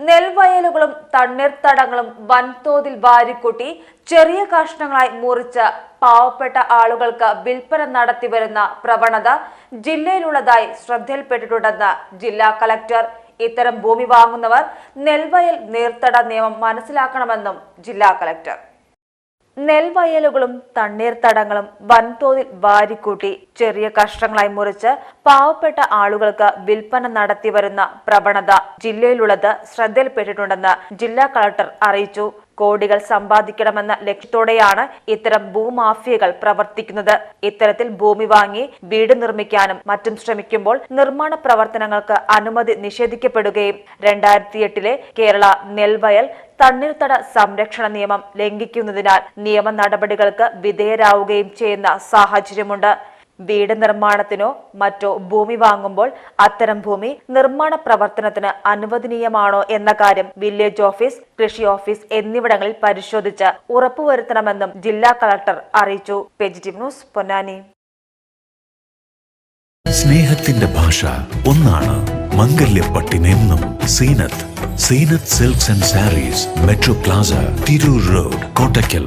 നെൽവയലുകളും തണ്ണീർത്തടങ്ങളും വൻതോതിൽ വാരിക്കൂട്ടി ചെറിയ കഷ്ണങ്ങളായി മുറിച്ച് പാവപ്പെട്ട ആളുകൾക്ക് വിൽപ്പന നടത്തിവരുന്ന പ്രവണത ജില്ലയിലുള്ളതായി ശ്രദ്ധയിൽപ്പെട്ടിട്ടുണ്ടെന്ന് ജില്ലാ കളക്ടർ. ഇത്തരം ഭൂമി വാങ്ങുന്നവർ നെൽവയൽ നീർത്തട നിയമം മനസ്സിലാക്കണമെന്നും ജില്ലാ കളക്ടർ. നെൽവയലുകളും തണ്ണീർത്തടങ്ങളും വൻതോതിൽ വാരിക്കൂട്ടി ചെറിയ കഷ്ണങ്ങളായി മുറിച്ച് പാവപ്പെട്ട ആളുകൾക്ക് വിൽപ്പന നടത്തിവരുന്ന പ്രവണത ജില്ലയിലുള്ളത് ശ്രദ്ധയിൽപ്പെട്ടിട്ടുണ്ടെന്ന് ജില്ലാ കളക്ടർ അറിയിച്ചു. കോടികൾ സമ്പാദിക്കണമെന്ന ലക്ഷ്യത്തോടെയാണ് ഇത്തരം ഭൂമാഫിയകൾ പ്രവർത്തിക്കുന്നത്. ഇത്തരത്തിൽ ഭൂമി വാങ്ങി വീട് നിർമ്മിക്കാനും മറ്റും ശ്രമിക്കുമ്പോൾ നിർമ്മാണ പ്രവർത്തനങ്ങൾക്ക് അനുമതി നിഷേധിക്കപ്പെടുകയും രണ്ടായിരത്തി എട്ടിലെ കേരള നെൽവയൽ തണ്ണീർത്തട സംരക്ഷണ നിയമം ലംഘിക്കുന്നതിനാൽ നിയമ നടപടികൾക്ക് വിധേയരാവുകയും ചെയ്യുന്ന സാഹചര്യമുണ്ട്. വീട് നിർമ്മാണത്തിനോ മറ്റോ ഭൂമി വാങ്ങുമ്പോൾ അത്തരം ഭൂമി നിർമ്മാണ പ്രവർത്തനത്തിന് അനുവദനീയമാണോ എന്ന കാര്യം വില്ലേജ് ഓഫീസ് കൃഷി ഓഫീസ് എന്നിവിടങ്ങളിൽ പരിശോധിച്ച് ഉറപ്പുവരുത്തണമെന്നും ജില്ലാ കളക്ടർ അറിയിച്ചു. ന്യൂസ് പൊന്നാനി. സ്നേഹത്തിന്റെ ഭാഷ ഒന്നാണ്. മംഗല്യപ്പട്ടിനെന്നും Seenath. Seenath silks and sarees metro plaza Tirur road Kottakkal.